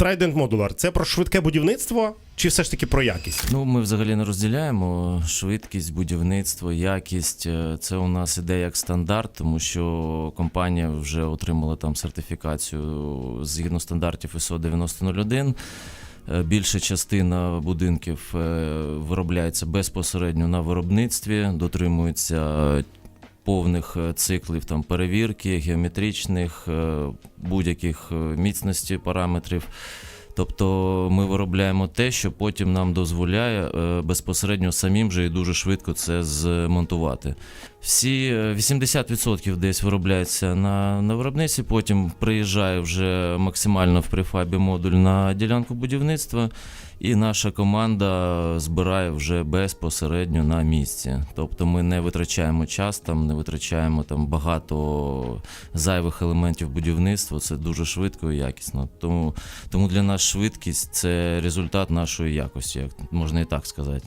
Trident Modular це про швидке будівництво чи все ж таки про якість? Ну, ми взагалі не розділяємо швидкість, будівництво, якість. Е, Це у нас іде як стандарт, тому що компанія вже отримала там сертифікацію згідно стандартів ISO 9001. Е, Більша частина будинків е, виробляється безпосередньо на виробництві, дотримуються повних е, циклів там перевірки, геометричних, е, будь-яких е, міцності параметрів. Тобто ми виробляємо те, що потім нам дозволяє безпосередньо самим же і дуже швидко це змонтувати. Всі е, 80% десь виробляється на, на виробництві, потім приїжджає вже максимально в префабі модуль на ділянку будівництва, і наша команда збирає вже безпосередньо на місці. Тобто ми не витрачаємо час, там не витрачаємо там багато зайвих елементів будівництва. Це дуже швидко і якісно. Тому, тому для нас швидкість це результат нашої якості, як можна і так сказати.